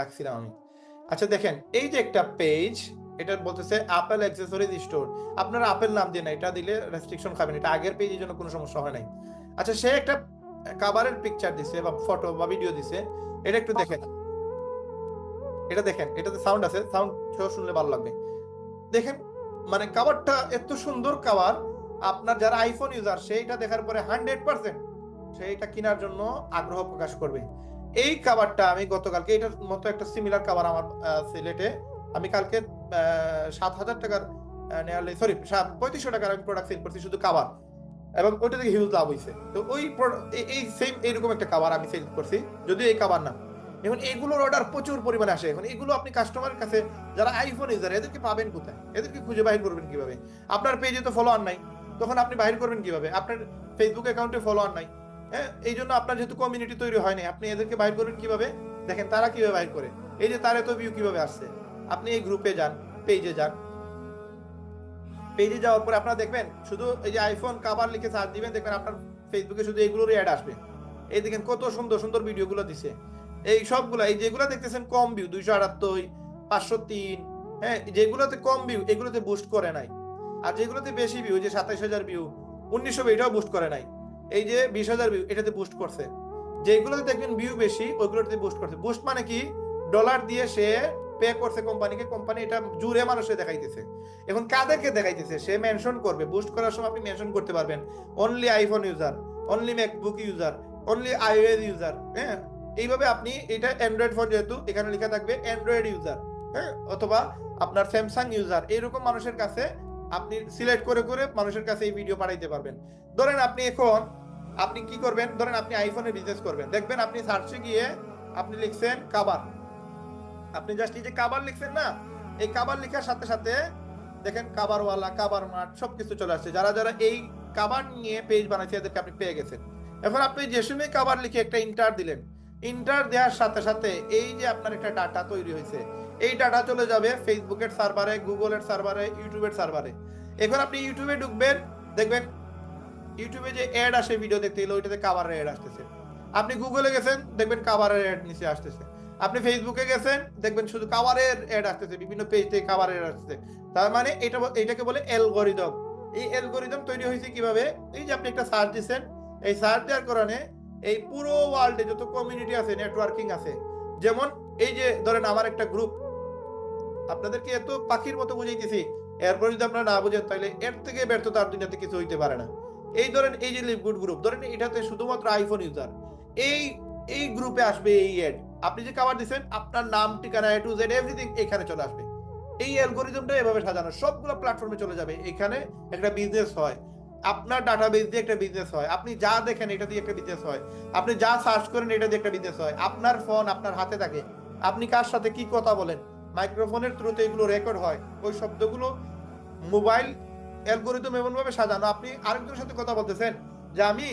রাখছিলাম আমি। আচ্ছা দেখেন, এই যে একটা পেজ এটা বলতেছে আপেল অ্যাক্সেসরিজ স্টোর আপনারা আপেল নাম দিয়ে না, এটা দিলে রেস্ট্রিকশন খাবেন, এটা আগের পেজের জন্য কোনো সমস্যা হয় নাই। আচ্ছা সে একটা কাভারের পিকচার দিছে বা ফটো বা ভিডিও দিছে, এটা একটু দেখেন। এটা দেখেন, এটাতে সাউন্ড আছে সাউন্ড শুনলে ভালো লাগবে। দেখেন মানে কাভারটা এত সুন্দর কাভার আপনার যারা আইফোন ইউজার সেইটা দেখার পরে হান্ড্রেড পার্সেন্ট সেইটা কেনার জন্য আগ্রহ প্রকাশ করবে। এই কাভারটা আমি গতকালকে, এটার মতো একটা সিমিলার কাভার আমার সিলেটে, আমি কালকে সাত হাজার টাকার নেয়ারলি সরি পঁয়ত্রিশশো টাকার আমি প্রোডাক্ট সেল করছি শুধু কাভার এবং ওইটা থেকে হিউজ লাভ হয়েছে তো ওই এই- সেম এইরকম একটা কাভার আমি সেল করছি, যদিও এই কাভার না। এখন এইগুলোর অর্ডার প্রচুর পরিমাণে আসে। এখন এগুলো আপনি কাস্টমারের কাছে, যারা আইফোন ইউজার এদেরকে পাবেন কোথায়? এদেরকে খুঁজে বাইর করবেন কীভাবে? আপনার পেজে তো ফলোয়ার নাই। তখন আপনি বাইর করবেন কীভাবে? আপনার ফেসবুক অ্যাকাউন্টে ফলোয়ার নাই। হ্যাঁ এই জন্য আপনার যেহেতু কমিউনিটি তৈরি হয়নি, আপনি এদেরকে বাইর করবেন কীভাবে? দেখেন, তারা কীভাবে বাইর করে? এই যে তার এত ভিউ কীভাবে আসছে? আপনি এই গ্রুপে যান পেজে যান। পেজে যাওয়ার পরে আপনারা দেখবেন, শুধু এই যে আইফোন কাভার লিখে সার্চ দিবেন, দেখবেন আপনার ফেসবুকে শুধু এইগুলোরই অ্যাড আসবে। এই দেখেন, কত সুন্দর সুন্দর ভিডিওগুলো দিছে। এই সবগুলো, এই যেগুলো দেখতেছেন কম ভিউ দুইশো আটাত্তর, পাঁচশো তিন হ্যাঁ যেগুলোতে কম ভিউ এগুলোতে বুস্ট করে নাই। আর যেগুলোতে বেশি ভিউ যে সাতাইশ হাজার ভিউ উনিশশো এটাও বুস্ট করে নাই। এই যে বিশ হাজার ভিউ এটাতে বুস্ট করছে। যেগুলোতে দেখবেন ভিউ বেশি, ওইগুলোতে বুস্ট করছে। বুস্ট মানে কি? ডলার দিয়ে সে পে করছে কোম্পানিকে কোম্পানি এটা জুড়ে মানুষে দেখাইতেছে। এখন কাদেরকে দেখাইতেছে? সে মেনশন করবে। বুস্ট করার সময় আপনি মেনশন করতে পারবেন। Only iPhone user only MacBook user only iOS user হ্যাঁ? এইভাবে আপনি এটা অ্যান্ড্রয়েড ফোন যেহেতু, এখানে লেখা থাকবে অ্যান্ড্রয়েড ইউজার হ্যাঁ? অথবা আপনার স্যামসাং ইউজার এরকম মানুষের কাছে আপনি সিলেক্ট করে করে মানুষের কাছে এই ভিডিও পাঠাইতে পারবেন। ধরেন আপনি এখন, আপনি কি করবেন? ধরেন আপনি আইফোনে বিজনেস করবেন। দেখবেন আপনি সার্চে গিয়ে আপনি লিখছেন কাবার আপনি জাস্ট এই যে কাবার লিখছেন না, এই কাবার লেখার সাথে সাথে দেখেন কাবারওয়ালা কাবার মার্ট সবকিছু চলে আসছে। যারা যারা এই কাবার নিয়ে পেজ বানাইছে, এদেরকে আপনি পেয়ে গেছেন। এখন আপনি যে সময় কাবার লিখে একটা ইন্টার দিলেন ইন্টার দেওয়ার সাথে সাথে এই যে আপনার একটা ডাটা তৈরি হয়েছে এই ডাটা চলে যাবে ফেসবুকের সার্ভারে গুগলের সার্ভারে ইউটিউবের সার্ভারে এখন আপনি ইউটিউবে ঢুকবেন, দেখবেন ইউটিউবে যে অ্যাড আসে ভিডিও দেখতে গেলে ওইটাতে কাভারের অ্যাড আসতেছে। আপনি গুগলে গেছেন, দেখবেন কাভারের অ্যাড নিচে আসতেছে। আপনি ফেসবুকে গেছেন, দেখবেন শুধু কাভারের অ্যাড আসতেছে, বিভিন্ন পেজ থেকে কাভারের আসতেছে। তার মানে এটা এটাকে বলে অ্যালগোরিদম এই অ্যালগোরিদম তৈরি হয়েছে কীভাবে? এই যে আপনি একটা সার্চ দিচ্ছেন এই সার্চ দেওয়ার কারণে এই পুরো ওয়ার্ল্ডে যত কমিউনিটি আছে নেটওয়ার্কিং আছে, যেমন এই যে ধরেন আমার একটা গ্রুপ আপনাদেরকে এত পাখির মতো বুঝাইতেছি। এরপর যদি আপনারা না বুঝেন, তাহলে এর থেকে ব্যর্থতা আর দুনিয়াতে কিছু হইতে পারে না। এই ধরেন, এই যে লিভ গুড গ্রুপ ধরেন এটাতে শুধুমাত্র আইফোন ইউজার এই এই গ্রুপে আসবে এই এড আপনি যে কাভার দিচ্ছেন আপনার নাম, ঠিকানা এ টু জেড এভরিথিং এখানে চলে আসবে। এই অ্যালগোরিদমটা এভাবে সাজানো, সবগুলো প্ল্যাটফর্মে চলে যাবে। এখানে একটা বিজনেস হয়। আপনার ডাটাবেস দিয়ে একটা বিজনেস হয়। আপনি যা দেখেন, এটা দিয়ে একটা বিজনেস হয়। আপনি যা সার্চ করেন, এটা দিয়ে একটা বিজনেস হয়। আপনার ফোন আপনার হাতে থাকে। আপনি কার সাথে কি কথা বলেন? মাইক্রোফোনের থ্রুতে এগুলো রেকর্ড হয়। ওই শব্দগুলো মোবাইল অ্যালগোরিদম এমনভাবে সাজানো। আপনি আরেকজনের সাথে কথা বলতেছেন যে আমি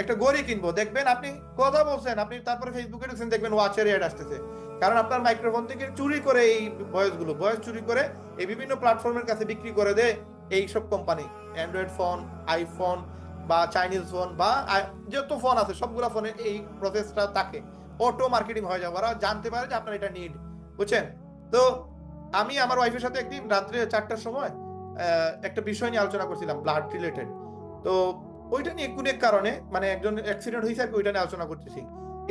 একটা গড়ি কিনবো। দেখবেন আপনি কথা বলছেন, আপনি তারপরে ফেসবুকে ঢুকছেন, দেখবেন ওয়াচের অ্যাড আসতেছে। কারণ আপনার মাইক্রোফোন থেকে চুরি করে এই ভয়েসগুলো ভয়েস চুরি করে এই বিভিন্ন প্ল্যাটফর্মের কাছে বিক্রি করে দেয় এই সব কোম্পানি অ্যান্ড্রয়েড ফোন আইফোন বা চাইনিজ ফোন বা যত ফোন আছে, সবগুলো ফোনে এই প্রসেসটা থাকে। অটো মার্কেটিং হয়ে যাবে ওরা জানতে পারে যে আপনার এটা নিড বুঝছেন? তো আমি আমার ওয়াইফের সাথে একদিন রাত্রে চারটার সময় একটা বিষয় নিয়ে আলোচনা করছিলাম ব্লাড রিলেটেড তো ওইটা নিয়ে কোনো কারণে মানে একজন অ্যাক্সিডেন্ট হয়েছে আর ওইটা নিয়ে আলোচনা করতেছি।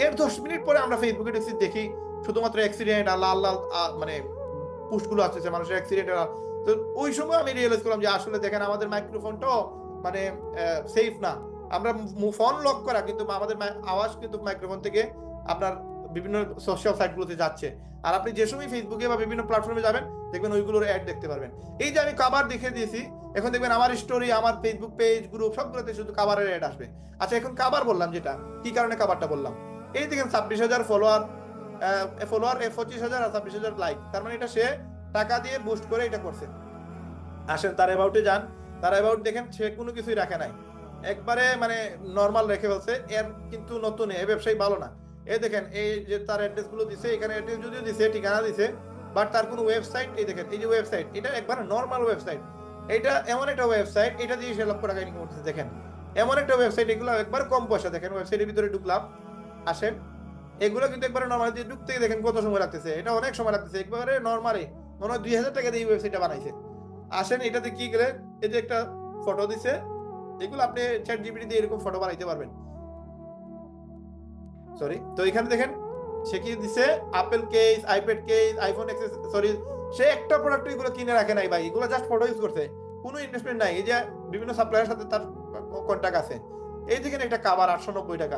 এর দশ মিনিট পরে আমরা ফেসবুকে ঢুকছি দেখি শুধুমাত্র অ্যাক্সিডেন্ট আর লাল লাল মানে পুষ্টগুলো আসতেছে, মানুষের অ্যাক্সিডেন্ট তো ওই সময় আমি রিয়েলাইজ করলাম যে আসলে দেখেন আমাদের মাইক্রোফোনটাও মানে সেফ না। আমরা ফোন লক করা, কিন্তু আমাদের আওয়াজ কিন্তু মাইক্রোফোন থেকে আপনার বিভিন্ন সোশ্যাল সাইটগুলোতে যাচ্ছে। আর আপনি যে সময় ফেসবুকে বা বিভিন্ন প্ল্যাটফর্মে যাবেন, দেখবেন ওইগুলোর অ্যাড দেখতে পারবেন। এই যে আমি কাবার দেখে দিয়েছি, এখন দেখবেন আমার স্টোরি আমার ফেসবুক পেজ গ্রুপ সবগুলোতে শুধু কাবারের অ্যাড আসবে। আচ্ছা এখন কাবার বললাম যেটা, কি কারণে কাবারটা বললাম? এই দেখেন ছাব্বিশ হাজার ফলোয়ার ফলোয়ার পঁচিশ হাজার আর ছাব্বিশ হাজার লাইক তার মানে এটা সে টাকা দিয়ে বুস্ট করে এটা করছে। আসেন, তার অ্যাবাউটে যান। তার অ্যাবাউট দেখেন, সে কোনো কিছুই রাখে নাই। একবারে মানে নর্মাল রেখে ফেলছে, এর কিন্তু নতুন, এ ব্যবসায়ী ভালো না। এই দেখেন, এই যে তার অ্যাড্রেসগুলো দিছে, এখানে অ্যাড্রেস যদিও দিছে, ঠিকানা দিছে বাট তার কোনো ওয়েবসাইট এই দেখেন, এই যে ওয়েবসাইট এটা একবার নর্মাল ওয়েবসাইট এটা এমন একটা ওয়েবসাইট এটা দিয়ে সে লক্ষ টাকা ইনকাম করতেছে, দেখেন। এমন একটা ওয়েবসাইট এগুলো একবার কম পয়সা, দেখেন ওয়েবসাইটের ভিতরে ঢুকলাম, আসেন। এগুলো কিন্তু একবারে নর্মাল দিয়ে ঢুকতে দেখেন কত সময় লাগতেছে, এটা অনেক সময় লাগতেছে, একবারে নর্মালি মনে হয় দুই হাজার টাকা দিয়ে ওয়েবসাইটটা বানাইছে। আসেন, এটাতে কি গেলে, এই যে একটা ফটো দিছে, এগুলো আপনি চ্যাট জিপিটি দিয়ে এরকম ফটো বানাইতে পারবেন। সরি তো এখানে দেখেন, সে কি দিছে? Apple case iPad case iPhone X sorry সে একটা প্রোডাক্ট এগুলো কিনে রাখে নাই ভাই। এগুলো জাস্ট ফটো ইউজ করছে। কোনো ইনভেস্টমেন্ট নাই। এই যে বিভিন্ন সাপ্লায়ারের সাথে তার কন্ট্যাক্ট আছে। এই দেখেন একটা কাবার আটশো নব্বই টাকা।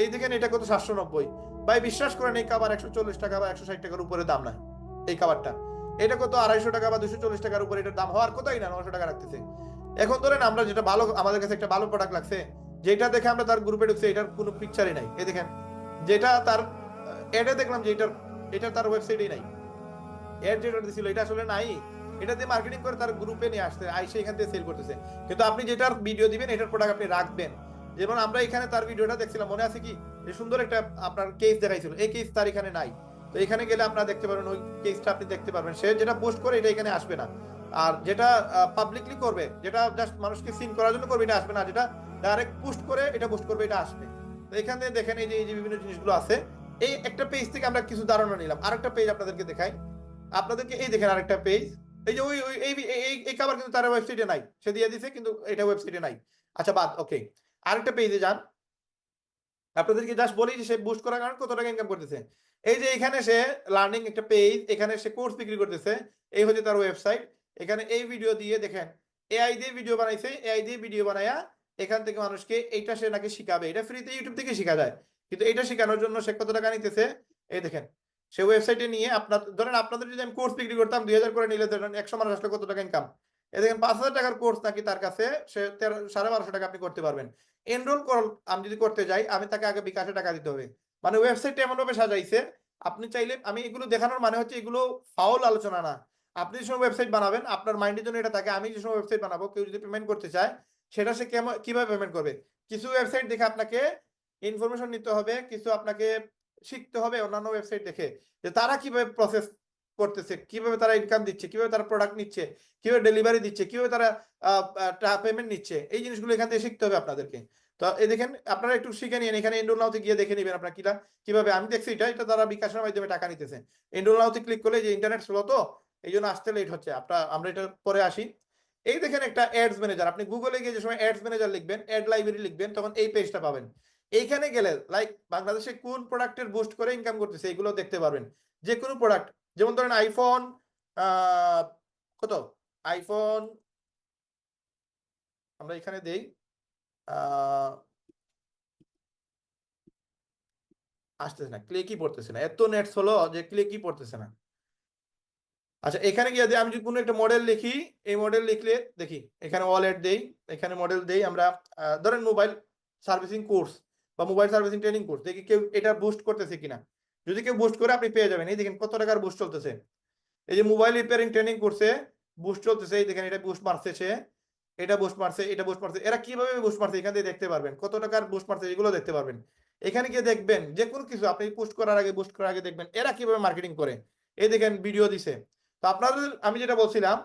এই দেখেন এটা কত? সাতশো নব্বই। ভাই, বিশ্বাস করেন, এই কাবার একশো চল্লিশ টাকা বা একশো ষাট টাকার উপরে দাম না এই কাবারটা এটা কত? আড়াইশো টাকা বা দুশো চল্লিশ টাকার উপরে এটার দাম হওয়ার কোথায় না নশো টাকা রাখতেছে। এখন ধরেন আমরা যেটা ভালো, আমাদের কাছে একটা ভালো প্রোডাক্ট লাগছে, যেটা দেখে আমরা তার গ্রুপে ঢুকছি, এটার কোনো পিকচারই নাই। এই দেখেন যেটা তার এডে দেখলাম যে এটার এটা তার ওয়েবসাইটেই নাই। এর যেটা দিছিল, এটা আসলে নাই। এটা দিয়ে মার্কেটিং করে তার গ্রুপে নিয়ে আসতে আইসে এখান থেকে সেল করতেছে। কিন্তু আপনি যেটার ভিডিও দিবেন, এটার প্রোডাক্ট আপনি রাখবেন। যেমন আমরা এখানে তার ভিডিওটা দেখছিলাম, মনে আছে কি? যে সুন্দর একটা আপনার কেস দেখাইছিল, এই কেস তার এখানে নাই। তো এখানে গেলে আপনারা দেখতে পারবেন, ওই কেসটা আপনি দেখতে পারবেন। সে যেটা পোস্ট করে, এটা এখানে আসবে না। আর যেটা পাবলিকলি করবে, যেটা জাস্ট মানুষকে সিন করার জন্য করবে, এটা আসবে না। যেটা ডাইরেক্ট পোস্ট করে, এটা পোস্ট করবে, এটা আসবে। এখান দেখেন এই যে এই যে বিভিন্ন জিনিসগুলো আছে। এই একটা পেজ থেকে আমরা কিছু ধারণা নিলাম। আরেকটা পেজ আপনাদেরকে দেখাই। আপনাদেরকে এই দেখেন আরেকটা পেজ এই যে ওই ওই, এই এই এই খাবার কিন্তু তার ওয়েবসাইটে নাই। সে দিয়ে দিছে, কিন্তু এটা ওয়েবসাইটে নাই। আচ্ছা বাদ ওকে আরেকটা পেজে যান। আপনাদেরকে জাস্ট বলি যে সে বুস্ট করার কারণে কত টাকা ইনকাম করতেছে। এই যে এখানে সে লার্নিং একটা পেজ এখানে সে কোর্স বিক্রি করতেছে। এই হচ্ছে তার ওয়েবসাইট এখানে এই ভিডিও দিয়ে দেখেন। এআই দিয়ে ভিডিও বানাইছে। এআই দিয়ে ভিডিও বানায়া এখান থেকে মানুষকে এইটা সে নাকি শিখাবে। এটা ফ্রিতে ইউটিউব থেকে শেখা যায়। কিন্তু এটা শেখানোর জন্য সে কত টাকা নিতেছে? এই দেখেন, সে ওয়েবসাইটে নিয়ে আপনার, ধরেন আপনাদের যদি আমি কোর্স বিক্রি করতাম দুই হাজার করে নিলে ধরেন একশো মানুষ আসলে কত টাকা ইনকাম এ দেখেন, পাঁচ হাজার টাকার কোর্স নাকি তার কাছে সে তেরো, সাড়ে বারোশো টাকা আপনি করতে পারবেন। এনরোল কর আমি যদি করতে যাই, আমি তাকে আগে বিকাশে টাকা দিতে হবে। মানে ওয়েবসাইটটা এমনভাবে সাজাইছে, আপনি চাইলে, আমি এগুলো দেখানোর মানে হচ্ছে এগুলো ফাউল আলোচনা না। আপনি যে সময় ওয়েবসাইট বানাবেন, আপনার মাইন্ডের জন্য এটা থাকে। আমি যে সময় ওয়েবসাইট বানাবো, কেউ যদি পেমেন্ট করতে চায় সেটা সে কেমন, কীভাবে পেমেন্ট করবে? কিছু ওয়েবসাইট দেখে আপনাকে ইনফরমেশন নিতে হবে, কিছু আপনাকে শিখতে হবে, অন্যান্য ওয়েবসাইট দেখে, যে তারা কীভাবে প্রসেস করতেছে, কীভাবে তারা ইনকাম দিচ্ছে, কীভাবে তারা প্রোডাক্ট নিচ্ছে, কীভাবে ডেলিভারি দিচ্ছে, কীভাবে তারা পেমেন্ট নিচ্ছে, এই জিনিসগুলো এখান থেকে শিখতে হবে আপনাদেরকে। তো এই দেখেন, আপনারা একটু শিখে নিন, এখানে এন্ডোল নাওতে গিয়ে দেখে নেবেন আপনারা কিলা, কীভাবে, আমি দেখছি এটা এটা তারা বিকাশের মাধ্যমে টাকা নিতেছে। এন্ডোল নাওতে ক্লিক করলে যে ইন্টারনেট স্লো তো এই জন্য আসতে লেট হচ্ছে। আপনার, আমরা এটা পরে আসি। এই দেখেন একটা অ্যাডস ম্যানেজার আপনি গুগলে গিয়ে যে সময় অ্যাডস ম্যানেজার লিখবেন অ্যাড লাইব্রেরি লিখবেন, তখন এই পেজটা পাবেন। এইখানে গেলে লাইক বাংলাদেশে কোন প্রোডাক্টের বুস্ট করে ইনকাম করতেছে এগুলো দেখতে পারবেন। যে কোনো প্রোডাক্ট যেমন ধরেন আইফোন কত? আইফোন আমরা এখানে দেই আসতেছে না ক্লিকই পড়তেছে না। এত নেটস হলো যে ক্লিকই পড়তেছে না। আচ্ছা এখানে গিয়ে দিয়ে আমি যদি কোনো একটা মডেল লিখি, এই মডেল লিখলে দেখি, এখানে ওয়ালেট দেই, এখানে মডেল দেই আমরা ধরেন মোবাইল সার্ভিসিং কোর্স বা মোবাইল সার্ভিসিং ট্রেনিং কোর্স দেখি কেউ এটা বুস্ট করতেছে কিনা। যদি কেউ বুস্ট করে, আপনি পেয়ে যাবেন। এই দেখেন কত টাকার বুস্ট চলতেছে। এই যে মোবাইল রিপেয়ারিং ট্রেনিং কোর্সে বুস্ট চলতেছে, এই দেখেন এটা বুস্ট মারছে এটা বুস্ট মারছে, এটা বুস্ট মারছে, এরা কীভাবে বুস্ট মারছে এখান থেকে দেখতে পারবেন। কত টাকার বুস্ট মারছে এগুলো দেখতে পারবেন। এখানে গিয়ে দেখবেন যে কোনো কিছু আপনি পোস্ট করার আগে বুস্ট করার আগে দেখবেন, এরা কীভাবে মার্কেটিং করে। এই দেখেন ভিডিও দিছে। তো আপনাদের আমি যেটা বলছিলাম